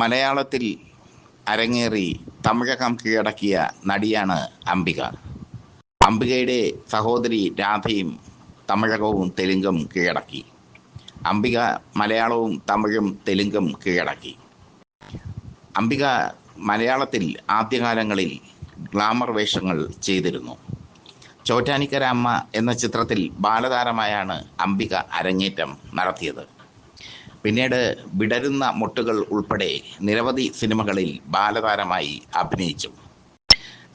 മലയാളത്തിൽ അരങ്ങേറി തമിഴകം കീഴടക്കിയ നടിയാണ് അംബിക. അംബികയുടെ സഹോദരി രാധയും തമിഴകവും തെലുങ്കും കീഴടക്കി. അംബിക മലയാളവും തമിഴും തെലുങ്കും കീഴടക്കി. അംബിക മലയാളത്തിൽ ആദ്യകാലങ്ങളിൽ ഗ്ലാമർ വേഷങ്ങൾ ചെയ്തിരുന്നു. ചോറ്റാനിക്കര അമ്മ എന്ന ചിത്രത്തിൽ ബാലതാരമായാണ് അംബിക അരങ്ങേറ്റം നടത്തിയത്. പിന്നീട് വിടരുന്ന മുട്ടുകൾ ഉൾപ്പെടെ നിരവധി സിനിമകളിൽ ബാലതാരമായി അഭിനയിച്ചു.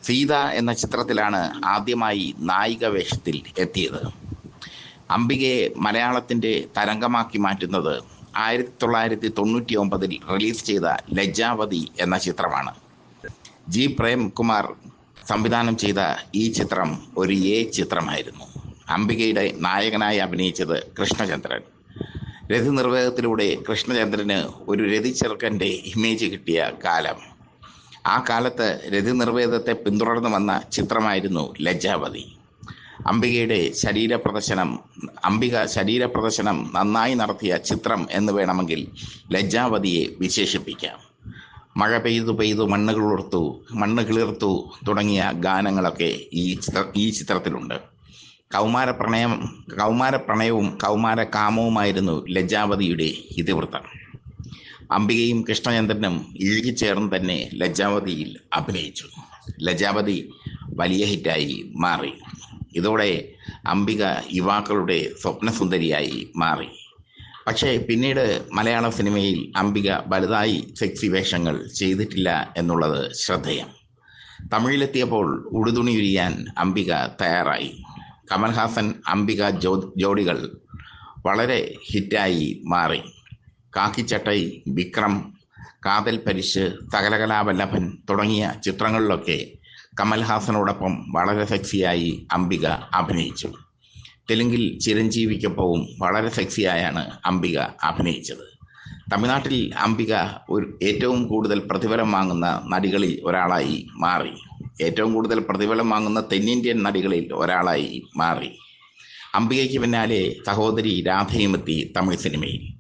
സീത എന്ന ചിത്രത്തിലാണ് ആദ്യമായി നായിക വേഷത്തിൽ എത്തിയത്. അംബികയെ മലയാളത്തിന്റെ തരംഗമാക്കി മാറ്റുന്നത് ആയിരത്തി തൊള്ളായിരത്തി തൊണ്ണൂറ്റി ഒമ്പതിൽ റിലീസ് ചെയ്ത ലജ്ജാവതി എന്ന ചിത്രമാണ്. ജി. പ്രേംകുമാർ സംവിധാനം ചെയ്ത ഈ ചിത്രം ഒരു എ ചിത്രമായിരുന്നു. അംബികയുടെ നായകനായി അഭിനയിച്ചത് കൃഷ്ണചന്ദ്രൻ. രതി കൃഷ്ണചന്ദ്രന് ഒരു രതിച്ചെറുക്കന്റെ ഇമേജ് കിട്ടിയ കാലം. ആ കാലത്ത് രതി നിർവേദത്തെ പിന്തുടർന്നു വന്ന ചിത്രമായിരുന്നു ലജ്ജാവതി. അംബികയുടെ ശരീര പ്രദർശനം അംബിക ശരീര പ്രദർശനം നന്നായി നടത്തിയ ചിത്രം എന്ന് വേണമെങ്കിൽ ലജ്ജാവതിയെ വിശേഷിപ്പിക്കാം. മഴ പെയ്തു പെയ്തു മണ്ണ് കിളിർത്തു മണ്ണ് കിളിർത്തു തുടങ്ങിയ ഗാനങ്ങളൊക്കെ ഈ ചിത്ര ഈ ചിത്രത്തിലുണ്ട്. കൗമാര പ്രണയം കൗമാര പ്രണയവും കൗമാര കാമവുമായിരുന്നു ലജ്ജാവതിയുടെ ഇതിവൃത്തം. അംബികയും കൃഷ്ണചന്ദ്രനും ഇഴുകിച്ചേർന്ന് തന്നെ ലജ്ജാവതിയിൽ അഭിനയിച്ചു. ലജ്ജാവതി വലിയ ഹിറ്റായി മാറി. ഇതോടെ അംബിക യുവാക്കളുടെ സ്വപ്നസുന്ദരിയായി മാറി. പക്ഷേ പിന്നീട് മലയാള സിനിമയിൽ അംബിക വലുതായി സെക്സി വേഷങ്ങൾ ചെയ്തിട്ടില്ല എന്നുള്ളത് ശ്രദ്ധേയം. തമിഴിലെത്തിയപ്പോൾ ഉടുതുണി ഉരിയാൻ അംബിക തയ്യാറായി. കമൽഹാസൻ അംബിക ജോ ജോഡികൾ വളരെ ഹിറ്റായി മാറി. കാക്കിച്ചട്ടൈ വിക്രം കാതൽ പരിശ് സകലകലാവല്ലഭൻ തുടങ്ങിയ ചിത്രങ്ങളിലൊക്കെ കമൽഹാസനോടൊപ്പം വളരെ സെക്സിയായി അംബിക അഭിനയിച്ചു. തെലുങ്കിൽ ചിരഞ്ജീവിക്കൊപ്പവും വളരെ സെക്സിയായാണ് അംബിക അഭിനയിച്ചത്. തമിഴ്നാട്ടിൽ അംബിക ഒരു ഏറ്റവും കൂടുതൽ പ്രതിഫലം വാങ്ങുന്ന നടികളിൽ ഒരാളായി മാറി. ഏറ്റവും കൂടുതൽ പ്രതിഫലം വാങ്ങുന്ന തെന്നിന്ത്യൻ നടികളിൽ ഒരാളായി മാറി. അംബികയ്ക്ക് പിന്നാലെ സഹോദരി രാധയും എത്തി തമിഴ് സിനിമയിൽ.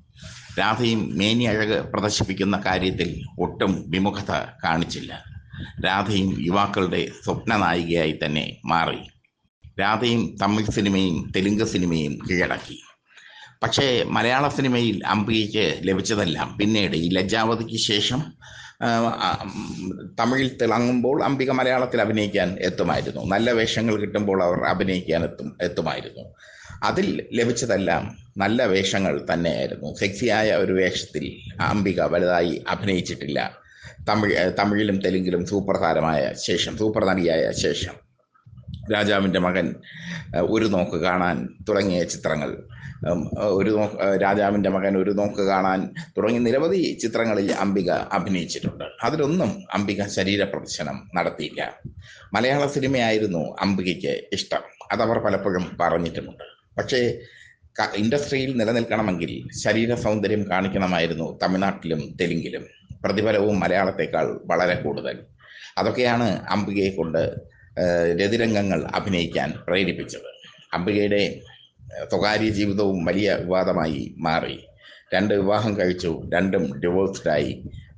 രാധയും മേനി അഴക് പ്രദർശിപ്പിക്കുന്ന കാര്യത്തിൽ ഒട്ടും വിമുഖത കാണിച്ചില്ല. രാധയും യുവാക്കളുടെ സ്വപ്ന നായികയായി തന്നെ മാറി. രാധയും തമിഴ് സിനിമയും തെലുങ്ക് സിനിമയും കീഴടക്കി. പക്ഷേ മലയാള സിനിമയിൽ അംബികയ്ക്ക് ലഭിച്ചതെല്ലാം പിന്നീട് ഈ ലജ്ജാവതിക്ക് ശേഷം തമിഴിൽ തിളങ്ങുമ്പോൾ അംബിക മലയാളത്തിൽ അഭിനയിക്കാൻ എത്തുമായിരുന്നു. നല്ല വേഷങ്ങൾ കിട്ടുമ്പോൾ അവർ അഭിനയിക്കാൻ എത്തും എത്തുമായിരുന്നു. അതിൽ ലഭിച്ചതെല്ലാം നല്ല വേഷങ്ങൾ തന്നെയായിരുന്നു. സെക്സിയായ ഒരു വേഷത്തിൽ അംബിക വലുതായി അഭിനയിച്ചിട്ടില്ല. തമിഴ് തമിഴിലും തെലുങ്കിലും സൂപ്പർ താരമായ ശേഷം സൂപ്പർ നടിയായ ശേഷം. രാജാവിന്റെ മകൻ ഒരു നോക്ക് കാണാൻ തുടങ്ങിയ ചിത്രങ്ങൾ. ഒരു നോക്ക് രാജാവിന്റെ മകൻ ഒരു നോക്ക് കാണാൻ തുടങ്ങി നിരവധി ചിത്രങ്ങളിൽ അംബിക അഭിനയിച്ചിട്ടുണ്ട്. അതിലൊന്നും അംബിക ശരീര പ്രദർശനം നടത്തിയില്ല. മലയാള സിനിമയായിരുന്നു അംബികയ്ക്ക് ഇഷ്ടം. അതവർ പലപ്പോഴും പറഞ്ഞിട്ടുമുണ്ട്. പക്ഷേ ഇൻഡസ്ട്രിയിൽ നിലനിൽക്കണമെങ്കിൽ ശരീര സൗന്ദര്യം കാണിക്കണമായിരുന്നു തമിഴ്നാട്ടിലും തെലുങ്കിലും. പ്രതിഫലവും മലയാളത്തെക്കാൾ വളരെ കൂടുതൽ. അതൊക്കെയാണ് അംബികയെ കൊണ്ട് രതിരംഗങ്ങൾ അഭിനയിക്കാൻ പ്രേരിപ്പിച്ചത്. അംബികയുടെ സ്വകാര്യ ജീവിതവും വലിയ വിവാദമായി മാറി. രണ്ട് വിവാഹം കഴിച്ചു രണ്ടും ഡിവോഴ്സ്ഡായി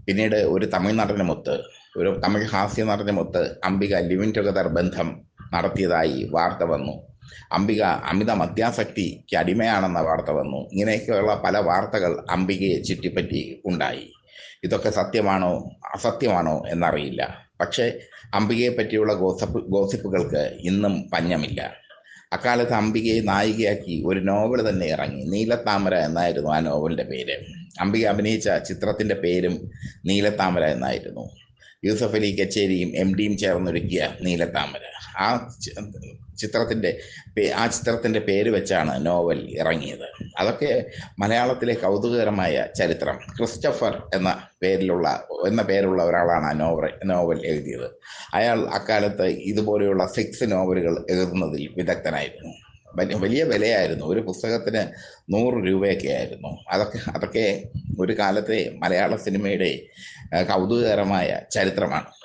പിന്നീട് ഒരു തമിഴ് നടനുമൊത്ത് ഒരു തമിഴ് ഹാസ്യ നടനുമൊത്ത് അംബിക ലിവിൻ ടുഗദർ ബന്ധം നടത്തിയതായി വാർത്ത വന്നു. അംബിക അമിത മദ്യാസക്തിക്ക് അടിമയാണെന്ന വാർത്ത വന്നു. ഇങ്ങനെയൊക്കെയുള്ള പല വാർത്തകൾ അംബികയെ ചുറ്റിപ്പറ്റി ഉണ്ടായി. ഇതൊക്കെ സത്യമാണോ അസത്യമാണോ എന്നറിയില്ല. പക്ഷേ അംബികയെ പറ്റിയുള്ള ഗോസപ്പ് ഗോസിപ്പുകൾക്ക് ഇന്നും പഞ്ഞമില്ല. അക്കാലത്ത് അംബികയെ നായികയാക്കി ഒരു നോവൽ തന്നെ ഇറങ്ങി. നീലത്താമര എന്നായിരുന്നു ആ നോവലിന്റെ പേര്. അംബിക അഭിനയിച്ച ചിത്രത്തിന്റെ പേരും നീലത്താമര എന്നായിരുന്നു. യൂസഫ് അലി കച്ചേരിയും എം ഡിയും ചേർന്നൊരുക്കിയ നീലത്താമര. ആ ചിത്രത്തിന്റെ ആ ചിത്രത്തിന്റെ പേര് വെച്ചാണ് നോവൽ ഇറങ്ങിയത്. അതൊക്കെ മലയാളത്തിലെ കൗതുകകരമായ ചരിത്രം. ക്രിസ്റ്റഫർ എന്ന പേരിലുള്ള എന്ന പേരുള്ള ഒരാളാണ് ആ നോവൽ നോവൽ എഴുതിയത്. അയാൾ അക്കാലത്ത് ഇതുപോലെയുള്ള സിക്സ് നോവലുകൾ എഴുതുന്നതിൽ വിദഗ്ധനായിരുന്നു. വലിയ വലിയ വിലയായിരുന്നു. ഒരു പുസ്തകത്തിന് നൂറ് രൂപയൊക്കെ ആയിരുന്നു അതൊക്കെ അതൊക്കെ ഒരു കാലത്തെ മലയാള സിനിമയുടെ കൗതുകകരമായ ചരിത്രമാണ്.